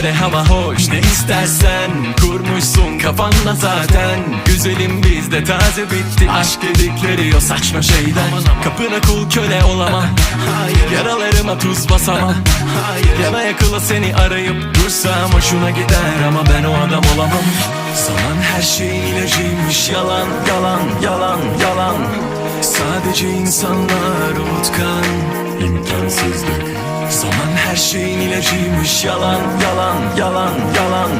göre hava hoş Ne istersen kurmuşsun kafanda zaten. Güzelim bizde taze bitti Aşk dedikleri o saçma şeyden Kapına kul köle olamam Hayır Yaralarıma tuz basamam. Hayır Yana yakıla seni arayıp dursam hoşuna gider Ama ben o adam olamam. Zaman her şeyin ilacıymış Yalan yalan yalan yalan. Sadece insanlar unutkan imkansızlık Zaman her şeyin ilacıymış. Yalan yalan yalan yalan.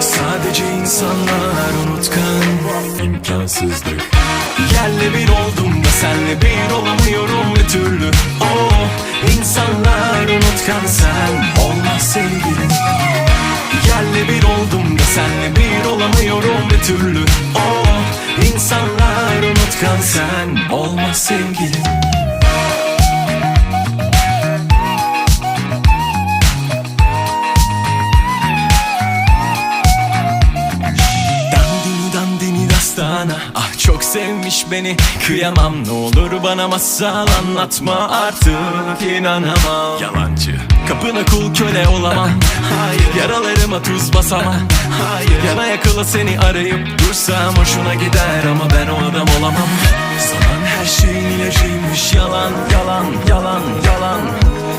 Sadece insanlar unutkan. İmkansızlık Yerle bir oldum da senle bir olamıyorum bir türlü. Oh insanlar unutkan sen. Olmaz sevgilim. Yerle bir oldum da senle bir olamıyorum bir türlü. Oh insanlar unutkan sen. Olmaz sevgilim sevmiş beni. Kıyamam ne olur bana masal anlatma. Artık inanamam. Yalancı Kapına kul köle olamam. Hayır. Yaralarıma tuz basamam. Hayır. Yana yakıla seni arayıp dursam hoşuna gider Ama ben o adam olamam. Zaman her şeyin ilacıymış. Yalan yalan yalan yalan.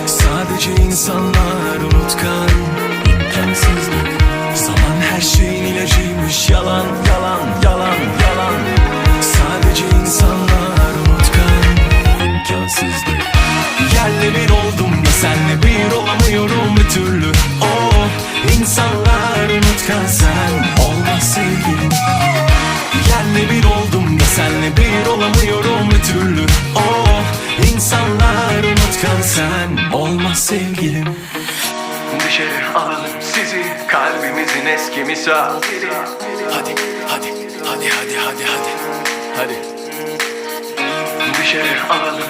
Sadece insanlar unutkan. İmkansızlık Zaman her şeyin ilacıymış. Yalan imkansızlık Yerle bir oldum da senle bir olamıyorum bir türlü. Oh insanlar unutkan sen olmaz sevgilim. Yerle bir oldum da senle bir olamıyorum bir türlü. Oh insanlar unutkan sen olmaz sevgilim. Dışarı alalım sizi kalbimizin eski misafiri Hadi hadi hadi hadi hadi hadi Hadi. Dışarı alalım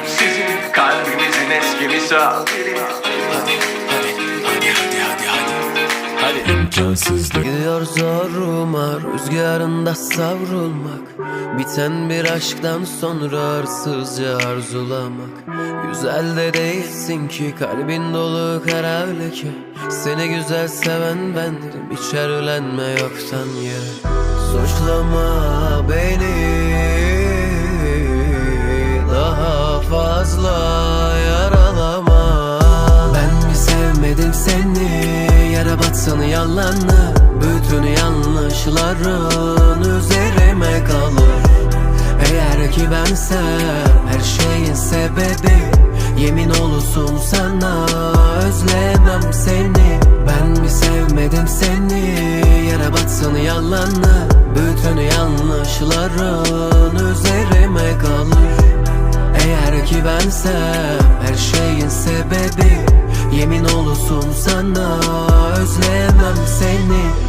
Hadi imkansızlık Gidiyor zoruma rüzgarında savrulmak. Biten bir aşktan sonra arsızca arzulamak. Güzel de değilsin ki kalbin dolu kara leke. Seni güzel seven bendim hiç erlenme yoktan yere Suçlama beni Batsın yalanı Bütün yanlışların üzerime kalır. Eğer ki bensem her şeyin sebebi Yemin olsun sana özlemem seni. Ben mi sevmedim seni? Yere batsın yalanı Bütün yanlışların üzerime kalır. Eğer ki bensem her şeyin sebebi Yemin olsun sana özlemem seni